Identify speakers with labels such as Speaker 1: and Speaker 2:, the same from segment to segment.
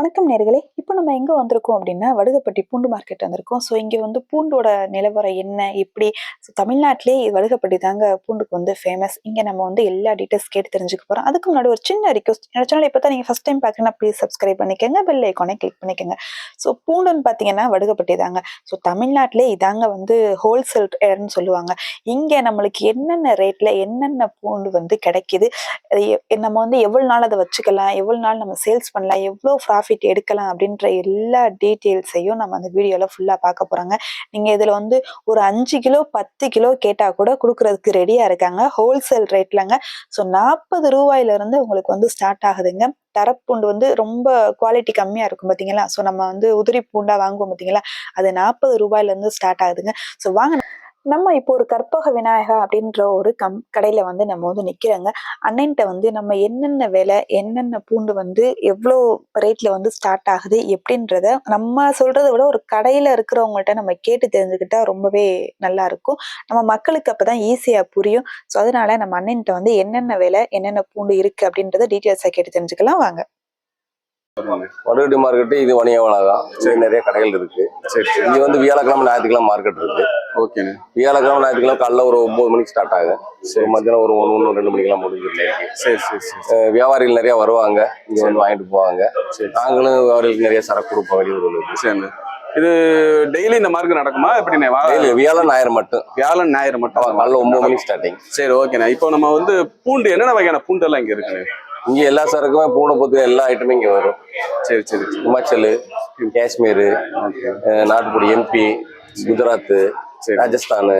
Speaker 1: வணக்கம் நேர்களே. இப்போ நம்ம எங்கே வந்திருக்கோம் அப்படின்னா வடுகப்பட்டி பூண்டு மார்க்கெட் வந்திருக்கோம். ஸோ இங்கே வந்து பூண்டோட நிலவரம் என்ன? எப்படி? ஸோ தமிழ்நாட்டிலே வடுகப்பட்டி தாங்க பூண்டுக்கு வந்து ஃபேமஸ் இங்கே நம்ம வந்து எல்லா டீட்டெயில்ஸ் கேட்டு தெரிஞ்சுக்க போகிறோம் அதுக்கு முன்னாடி ஒரு சின்ன ரிக்வஸ்ட் என்னோட சேனல் இப்போ தான் நீங்கள் ஃபஸ்ட் டைம் பார்க்குறீங்கன்னா ப்ளீஸ் சப்ஸ்கிரைப் பண்ணிக்கோங்க. பெல் ஐக்கானே கிளிக் பண்ணிக்கோங்க. ஸோ பூண்டுன்னு பார்த்தீங்கன்னா வடுகப்பட்டி தாங்க. ஸோ தமிழ்நாட்டிலே இதாங்க வந்து ஹோல்சேல் இடம்னு சொல்லுவாங்க. இங்கே நம்மளுக்கு என்னென்ன ரேட்டில் என்னென்ன பூண்டு வந்து கிடைக்கிது? நம்ம வந்து எவ்வளோ நாள் அதை வச்சுக்கலாம்? எவ்வளோ நாள் நம்ம சேல்ஸ் பண்ணலாம்? எவ்வளோ ப்ராஃபிட் எடுக்கலாம்? அப்படின்னு அப்படின்ற எல்லா டீட்டெயில்ஸையும் நம்ம அந்த வீடியோவில் ஃபுல்லாக பார்க்க போகிறாங்க நீங்கள் இதில் வந்து ஒரு அஞ்சு கிலோ பத்து கிலோ கேட்டால் கூட கொடுக்குறதுக்கு ரெடியாக இருக்காங்க. ஹோல்சேல் ரேட்லங்க ஸோ நாற்பது ரூபாயிலிருந்து உங்களுக்கு வந்து ஸ்டார்ட் ஆகுதுங்க. தரப்பூண்டு வந்து ரொம்ப குவாலிட்டி கம்மியாக இருக்கும் பார்த்தீங்களா ஸோ நம்ம வந்து உதிரி பூண்டாக வாங்குவோம் பார்த்தீங்களா அது நாற்பது ரூபாயிலேருந்து ஸ்டார்ட் ஆகுதுங்க. ஸோ வாங்க நம்ம இப்போ ஒரு கற்பக விநாயகா அப்படின்ற ஒரு கம் கடையில் வந்து நம்ம வந்து நிற்கிறோங்க அண்ணன்ட்ட வந்து நம்ம என்னென்ன விலை என்னென்ன பூண்டு வந்து எவ்வளோ ரேட்ல வந்து ஸ்டார்ட் ஆகுது எப்படின்றத நம்ம சொல்கிறத விட ஒரு கடையில இருக்கிறவங்கள்ட்ட நம்ம கேட்டு தெரிஞ்சுக்கிட்டா ரொம்பவே நல்லா இருக்கும். நம்ம மக்களுக்கு அப்பதான் ஈஸியா புரியும். ஸோ அதனால நம்ம அண்ணன்ட்ட வந்து என்னென்ன விலை என்னென்ன பூண்டு இருக்கு அப்படின்றத டீட்டெயில்ஸாக கேட்டு தெரிஞ்சுக்கலாம். வாங்க.
Speaker 2: வடுகட்டி மார்க்கெட்டு இது வணிக வளாகம் சரி நிறைய கடைகள் இருக்கு.
Speaker 3: சரி சரி.
Speaker 2: இங்க வந்து வியாழக்கிழமை ஞாயிற்றுக்கிழமை மார்க்கெட் இருக்கு.
Speaker 3: ஓகேண்ணே
Speaker 2: வியாழக்கிழமை ஞாயிற்றுக்கிழமை காலைல ஒரு ஒன்பது மணிக்கு ஸ்டார்ட் ஆகும். சரி மத்தியானம் ஒரு ஒன்று ஒன்று ரெண்டு மணிக்கெல்லாம் முடிஞ்சிருக்கு
Speaker 3: சரி சரி சரி
Speaker 2: வியாபாரிகள் நிறைய வருவாங்க. இங்க வந்து வாங்கிட்டு போவாங்க. நாங்களும் வியாபாரிகளுக்கு நிறைய சரக்கு கொடுப்போம் வெளியூர்களுக்கு
Speaker 3: சரிண்ணே இது டெய்லி இந்த மார்க்கெட் நடக்குமா? எப்படிண்ணே
Speaker 2: டெய்லி வியாழன் ஞாயிறு மட்டும்.
Speaker 3: வியாழன் ஞாயிறு மட்டும்.
Speaker 2: காலைல ஒன்பது மணிக்கு ஸ்டார்டிங்
Speaker 3: சரி ஓகேண்ணே இப்போ நம்ம வந்து பூண்டு என்னென்ன வகையான பூண்டு எல்லாம் இங்க இருக்குண்ணே
Speaker 2: இங்க எல்லா சரக்குமே பூனை பொத்து எல்லா ஐட்டமும் இங்க வரும்.
Speaker 3: சரி சரி. சரி
Speaker 2: ஹிமாச்சல் காஷ்மீர் நாட்டுப்படி எம்பி குஜராத்
Speaker 3: சரி.
Speaker 2: ராஜஸ்தான்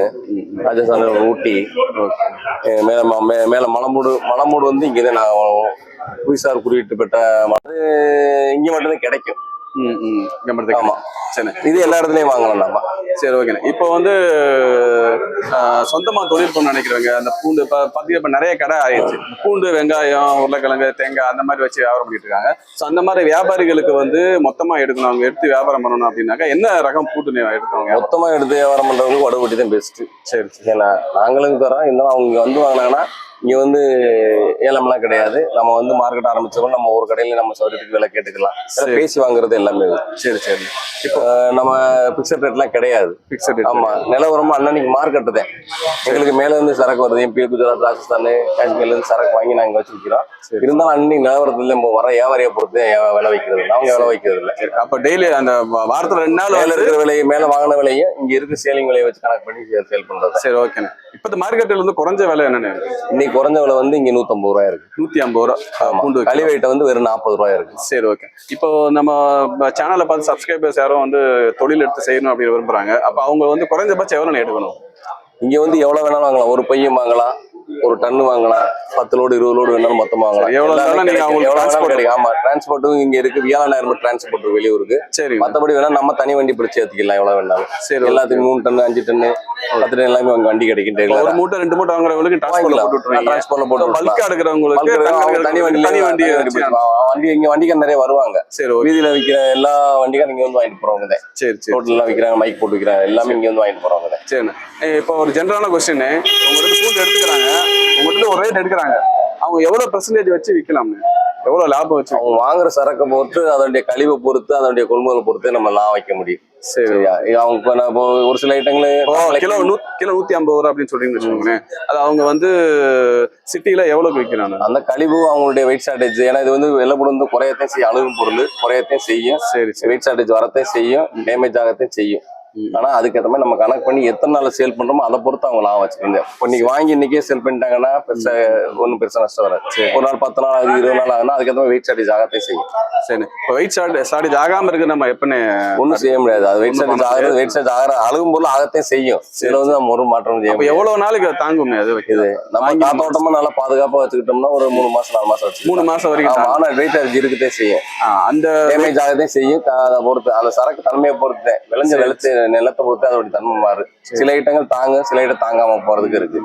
Speaker 2: ராஜஸ்தான் ஊட்டி மேல மேல மலமூடு மலமூடு வந்து இங்கதான் நான் புவிசார் குறியீட்டு பெற்ற அது இங்க மட்டும்தான் கிடைக்கும்.
Speaker 3: ம் ம். இங்க மட்டும்
Speaker 2: ஆமா.
Speaker 3: சரிண்ணே
Speaker 2: இது எல்லா இடத்துலயும் வாங்கலாம் நாம.
Speaker 3: சரி ஓகேண்ணே இப்போ வந்து ஆஹ், சொந்தமா தொழில் பண்ண நினைக்கிறவங்க அந்த பூண்டு இப்போ பார்த்தீங்கன்னா இப்போ நிறைய கடை ஆயிடுச்சு. பூண்டு வெங்காயம் உருளைக்கிழங்கு தேங்காய் அந்த மாதிரி வச்சு வியாபாரம் பண்ணிட்டு இருக்காங்க. ஸோ அந்த மாதிரி வியாபாரிகளுக்கு வந்து மொத்தமா எடுக்கணும். அவங்க எடுத்து வியாபாரம் பண்ணணும் அப்படின்னாக்கா என்ன ரகம் பூண்டு நீ எடுத்தவங்க?
Speaker 2: மொத்தமா எடுத்து வியாபாரம் பண்றவங்களுக்கு வடவட்டி தான் பெஸ்ட்
Speaker 3: சரி சரி
Speaker 2: ஏன்னா நாங்களும் தரோம் இருந்தாலும் அவங்க இங்க வந்து வாங்கினாங்கன்னா இங்க வந்து ஏலம்லாம் கிடையாது. நம்ம வந்து மார்க்கெட் ஆரம்பிச்சோம் நம்ம ஒரு கடையில நம்ம சௌகரியத்துக்கு விலை கேட்டுக்கலாம்.
Speaker 3: சரி.
Speaker 2: பேசி வாங்குறது எல்லாமே.
Speaker 3: சரி சரி.
Speaker 2: இப்போ நம்ம பிக்சட் ரேட்லாம் கிடையாது.
Speaker 3: ஃபிக்ஸட்
Speaker 2: ஆமா நிலவரமா அன்னன்னைக்கு மார்க்கெட்டு தான் எங்களுக்கு மேல இருந்து சரக்கு வருது. எம்பி குஜராத் ராஜஸ்தான் காஷ்மீர்ல இருந்து சரக்கு வாங்கி நாங்க வச்சு விற்கிறோம் இருந்தாலும் அன்னைக்கு நிலவரத்துல நம்ம வர வியாபாரியை பொறுத்து விலை வைக்கிறது நாங்க விலை வைக்கிறது இல்ல.
Speaker 3: அப்போ டெய்லி அந்த வாரத்துல ரெண்டு நாள் வந்து
Speaker 2: இருக்கிற விலையை மேல வாங்கின விலையும் இங்க இருக்க சேலிங் விலையை வச்சு கணக்கு பண்ணி சேல் பண்றது.
Speaker 3: சரி ஓகேண்ணே இப்போ இந்த மார்க்கெட்டில் வந்து குறைஞ்ச விலை என்னண்ணே
Speaker 2: இன்னைக்கு குறைஞ்ச விலை வந்து இங்க நூத்தம்பது ரூபாய் இருக்கு.
Speaker 3: நூத்தி ஐம்பது ரூபா. பூண்டு
Speaker 2: களி வெயிட்ட வந்து வெறும் நாற்பது ரூபாய் இருக்கு.
Speaker 3: சரி ஓகே இப்போ நம்ம சேனலை பார்த்து சப்ஸ்கிரைபர்ஸ் யாரும் வந்து தொழில் எடுத்து செய்யணும் அப்படின்னு விரும்புறாங்க. அப்போ அவங்க வந்து குறைஞ்சபட்சம் எவ்வளோ எடுக்கணும்?
Speaker 2: இங்க வந்து எவ்வளவு வேணாலும் வாங்கலாம். ஒரு பையன் வாங்கலாம் ஒரு டன்னு வாங்கலாம். பத்து லோடு இருபது லோடு வேணாலும் மொத்தமா வாங்கலாம்.
Speaker 3: சரி, நீங்க
Speaker 2: கிடைக்கும். ஆமா டிரான்ஸ்போர்ட்டும் இங்க இருக்கு. வியாழனாயிரம் டிரான்ஸ்போர்ட் வெளியூருக்கு.
Speaker 3: சரி.
Speaker 2: மத்தபடி வேணா நம்ம தனி வண்டி பிடிச்சி ஏத்திக்கலாம் எவ்வளவு வேணாலும்.
Speaker 3: சரி.
Speaker 2: எல்லாத்துக்கும் மூணு டன்னு அஞ்சு டன்னு பத்து டன் எல்லாமே அங்க வண்டி கிடைக்கும்
Speaker 3: ஒரு மூட்டை ரெண்டு மூட்டை வாங்குறவங்களுக்கு
Speaker 2: டிரான்ஸ்போர்ட்ல போட்டு
Speaker 3: பல்கா எடுக்கிறவங்களுக்கு தனி
Speaker 2: வண்டி
Speaker 3: தனி வண்டி
Speaker 2: வண்டி இங்க வண்டிக்கார நிறைய வருவாங்க.
Speaker 3: சரி
Speaker 2: வீதியில விக்கிற எல்லா வண்டிக்காரும் இங்க வந்து வாங்கிட்டு போறவங்க தான்.
Speaker 3: சரி சரி
Speaker 2: ரோட்ல எல்லாம் விக்கிறாங்க மைக் போட்டு விக்கிறாங்க. எல்லாமே இங்க வந்து வாங்கிட்டு போறவங்க தான்.
Speaker 3: ஏய், இப்போ ஒரு ஜென்ரலான கொஸ்டின் உங்கள்கிட்ட பூண்டு எடுத்துக்கிறாங்க. உங்கள்கிட்ட ஒரு ரேட் எடுக்கிறாங்க. அவங்க எவ்வளவு பெர்சன்டேஜ் வச்சு விற்கலாம்னு எவ்வளவு லாபம் வச்சு
Speaker 2: அவங்க வாங்குற சரக்கை பொறுத்து அதனுடைய கழிவை பொறுத்து அதனுடைய கொள்முதல் பொறுத்து நம்ம லாம் வைக்க முடியும்.
Speaker 3: சரி.
Speaker 2: சரியா? அவங்க இப்ப ஒரு சில ஐட்டங்களு
Speaker 3: கிலோ நூ கிலோ நூத்தி ஐம்பது ரூபா அப்படின்னு சொல்றீங்கன்னு வச்சுக்கோங்களேன். அது அவங்க வந்து சிட்டில எவ்வளவுக்கு விற்கிறாங்க
Speaker 2: அந்த கழிவு அவங்களுடைய வெயிட் ஷார்டேஜ் ஏன்னா இது வந்து வெள்ளப்படும் வந்து குறையத்தையும் செய்யும். அழுகும் பொருள் குறையத்தையும் செய்யும்.
Speaker 3: சரி
Speaker 2: வெயிட் ஷார்டேஜ் வரத்தையும் செய்யும். டேமேஜ் ஆகத்தையும் செய்யும். ஆனா அதுக்கேற்ற மாதிரி நம்ம கணக்கு பண்ணி எத்தனை நாள் சேல் பண்றோமோ அதை பொறுத்து அவங்க லாபம் வச்சுக்கோங்க இப்போ இன்னைக்கு வாங்கி இன்னைக்கே சேல் பண்ணிட்டாங்கன்னா பெருசா ஒன்றும் பெருசா நஷ்டம் வராது. ஒரு நாள் பத்து நாள் ஆகுது இருபது நாள் ஆகுதுன்னா அதுக்கேற்ற மாதிரி வெயிட் ஷார்டேஜ் ஆகத்தையும் செய்யும்.
Speaker 3: சரி. இப்போ வெயிட் ஷார்ட் ஷார்டேஜ் ஆகாம இருக்கு நம்ம எப்பன்னு
Speaker 2: ஒன்றும் செய்ய முடியாது. அது வெயிட் ஷார்டேஜ் ஆகிறது வெயிட் ஷார்ஜ் ஆகிற அழுகும் பொருள் ஆகத்தையும் செய்யும். இதுல வந்து நம்ம ஒரு மாற்றம் செய்ய
Speaker 3: அப்ப
Speaker 2: முடியாது.
Speaker 3: எவ்வளவு நாளைக்கு அது தாங்குமே அது வைக்குது
Speaker 2: நம்ம காத்தோட்டமா நல்லா பாதுகாப்பா வச்சுக்கிட்டோம்னா ஒரு மூணு மாசம் நாலு மாசம் வச்சு
Speaker 3: மூணு மாசம் வரைக்கும்.
Speaker 2: ஆனா வெயிட் சார்ஜ் இருக்கதே செய்யும்.
Speaker 3: அந்த
Speaker 2: டேமேஜ் ஆகதே செய்யும். அதை பொறுத்து அந்த சரக்கு தன்மையை பொறுத்து விளைஞ்ச
Speaker 3: சரி.
Speaker 2: நிலத்தை பொறுத்து அதோட தன்மை மாறு. சில ஐட்டங்கள் தாங்கும் சில ஐட்டம் தாங்காம போறதுக்கு இருக்கு.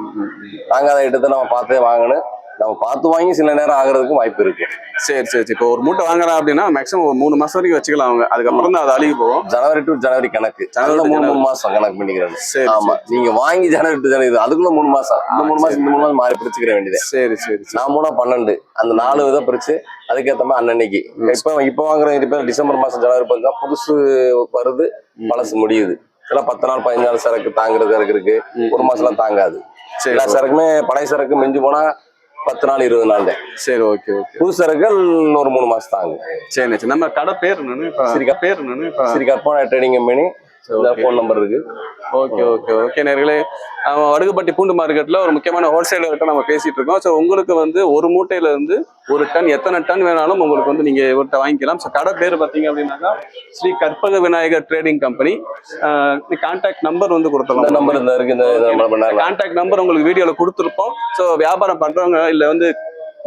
Speaker 2: தாங்காத ஐட்டத்தை நம்ம பார்த்தே வாங்கணும். நம்ம பார்த்து வாங்கி சில நேரம் ஆகுறதுக்கு வாய்ப்பு இருக்கு.
Speaker 3: சரி சரி சரி. இப்போ ஒரு மூட்டை வாங்குறோம் அப்படின்னா மேக்ஸிமம் ஒரு மூணு மாசம் வரைக்கும் வச்சுக்கலாம் அவங்க. அதுக்கப்புறம் தான் அது அழுகி போகும்.
Speaker 2: ஜனவரி டு ஜனவரி கணக்கு.
Speaker 3: ஜனவரி
Speaker 2: மூணு. மூணு மாசம் கணக்கு பண்ணிக்கிறேன்
Speaker 3: சரி
Speaker 2: ஆமா. நீங்க வாங்கி ஜனவரி டு ஜனவரி அதுக்குள்ள மூணு மாசம். இந்த மூணு மாசம் இந்த மூணு மாசம் மாறி பிரிச்சுக்கிற வேண்டியது.
Speaker 3: சரி சரி
Speaker 2: நான் மூணா பன்னெண்டு. அந்த நாலு விதம் பிரிச்சு அதுக்கேத்த மாதிரி அன்னன்னைக்கு இப்ப இப்ப வாங்குற ரிப்பேர் டிசம்பர் மாசம் ஜனவரி பஞ்சா புதுசு வருது பழசு முடியுது. சில பத்து நாள் பதினஞ்சு நாள் சரக்கு தாங்குற சரக்கு இருக்கு. ஒரு மாசம்லாம் தாங்காது.
Speaker 3: சரி
Speaker 2: எல்லா சரக்குமே பழைய சரக்கு மிஞ்சி போனா பத்து நாள் இருபது நாள்.
Speaker 3: சரி ஓகே ஓகே.
Speaker 2: புது சரக்குகள் ஒரு மூணு மாசம் தாங்கும்
Speaker 3: சரி நம்ம கடை பேர் என்னன்னு இப்போ. பேர் என்னன்னு இப்போ
Speaker 2: Karpana trading company phone number இருக்கு.
Speaker 3: ஓகே ஓகே ஓகே நேர்களே. நம்ம வடுகுப்பட்டி பூண்டு மார்க்கெட்ல ஒரு முக்கியமான ஹோல்சேலர்கிட்ட நம்ம பேசிட்டு இருக்கோம். ஸோ உங்களுக்கு வந்து ஒரு மூட்டையில இருந்து ஒரு டன் எத்தனை டன் வேணாலும் உங்களுக்கு வந்து நீங்க இவர்கிட்ட வாங்கிக்கலாம். ஸோ கடை பேர் பார்த்தீங்க அப்படின்னாக்கா Shri Karpaga Vinayagar trading company contact number வந்து
Speaker 2: இந்த
Speaker 3: கொடுத்துடலாம்
Speaker 2: நம்பர் இந்த இருக்கு
Speaker 3: கான்டாக்ட் நம்பர் உங்களுக்கு வீடியோல கொடுத்துருப்போம். ஸோ வியாபாரம் பண்றவங்க இல்ல வந்து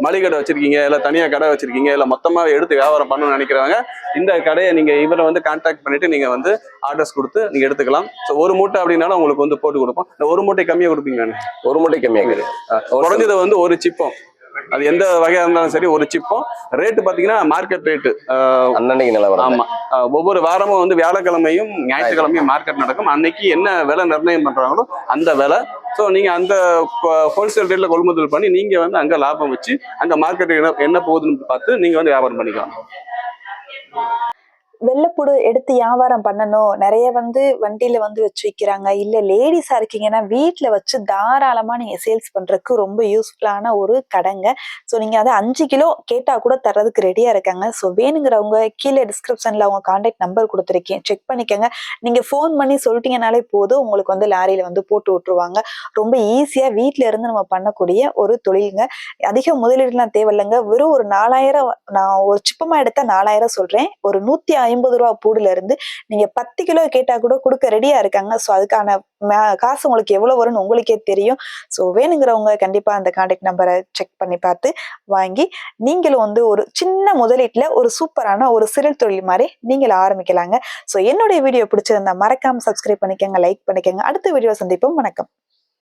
Speaker 3: மளிகை கடை வச்சிருக்கீங்க இல்ல தனியா கடை வச்சிருக்கீங்க இல்ல மொத்தமா எடுத்து வியாபாரம் பண்ணணும்னு நினைக்கிறவங்க இந்த கடையை நீங்க இவரை வந்து கான்டாக்ட் பண்ணிட்டு நீங்க வந்து ஆர்டர்ஸ் கொடுத்து நீங்க எடுத்துக்கலாம். ஸோ ஒரு மூட்டை அப்படின்னாலும் உங்களுக்கு வந்து போட்டு கொடுப்போம். ஒரு மூட்டை கம்மியா கொடுப்பீங்க
Speaker 2: ஒரு மூட்டை கம்மியாகுது
Speaker 3: குறைஞ்சது வந்து ஒரு சிப்பம். அது எந்த வகையா இருந்தாலும் சரி ஒரு சிப்பம் ரேட்டு பாத்தீங்கன்னா மார்க்கெட் ரேட்டு
Speaker 2: அன்னன்னைக்கு நிலவரம்
Speaker 3: ஆமா. அஹ் ஒவ்வொரு வாரமும் வந்து வியாழக்கிழமையும் ஞாயிற்றுக்கிழமையும் மார்க்கெட் நடக்கும். அன்னைக்கு என்ன விலை நிர்ணயம் பண்றாங்களோ அந்த விலை. ஸோ நீங்க அந்த ஹோல்சேல் ரேட்ல கொள்முதல் பண்ணி நீங்க வந்து அங்க லாபம் வச்சு அங்க மார்க்கெட் என்ன போகுதுன்னு பார்த்து நீங்க வந்து வியாபாரம் பண்ணிக்கலாம்.
Speaker 1: வெள்ளப்பூடு எடுத்து வியாபாரம் பண்ணணும். நிறைய வந்து வண்டியில வந்து வச்சு விற்கிறாங்க இல்ல லேடிஸா இருக்கீங்கன்னா வீட்டுல வச்சு தாராளமா நீங்க சேல்ஸ் பண்றதுக்கு ரொம்ப யூஸ்ஃபுல்லான ஒரு கடைங்க. ஸோ நீங்க அதை அஞ்சு கிலோ கேட்டா கூட தர்றதுக்கு ரெடியா இருக்காங்க. ஸோ வேணுங்கிறவங்க கீழே டிஸ்கிரிப்ஷன்ல அவங்க கான்டாக்ட் நம்பர் கொடுத்துருக்கேன். செக் பண்ணிக்கோங்க. நீங்க ஃபோன் பண்ணி சொல்லிட்டீங்கனாலே போதும். உங்களுக்கு வந்து லாரியில வந்து போட்டு விட்டுருவாங்க. ரொம்ப ஈஸியா வீட்டுல இருந்து நம்ம பண்ணக்கூடிய ஒரு தொழிலுங்க. அதிக முதலீடுலாம் தேவையில்லைங்க. வெறும் ஒரு நாலாயிரம் நான் ஒரு சிப்பமா எடுத்தா நாலாயிரம் சொல்றேன். ஒரு நூத்தி ஐம்பது ரூபா பூடுல இருந்து நீங்க பத்து கிலோ கேட்டா கூட கொடுக்க ரெடியா இருக்காங்க. ஸோ அதுக்கான காசு உங்களுக்கு எவ்வளவு வரும்னு உங்களுக்கே தெரியும். ஸோ வேணுங்கிறவங்க கண்டிப்பா அந்த கான்டாக்ட் நம்பரை செக் பண்ணி பார்த்து வாங்கி நீங்களும் வந்து ஒரு சின்ன முதலீட்டில் ஒரு சூப்பரான ஒரு சிறில் தொழில் மாதிரி நீங்கள் ஆரம்பிக்கலாங்க. ஸோ என்னுடைய வீடியோ பிடிச்சிருந்தா மறக்காம சப்ஸ்கிரைப் பண்ணிக்கோங்க லைக் பண்ணிக்கோங்க. அடுத்த வீடியோ சந்திப்போம். வணக்கம்.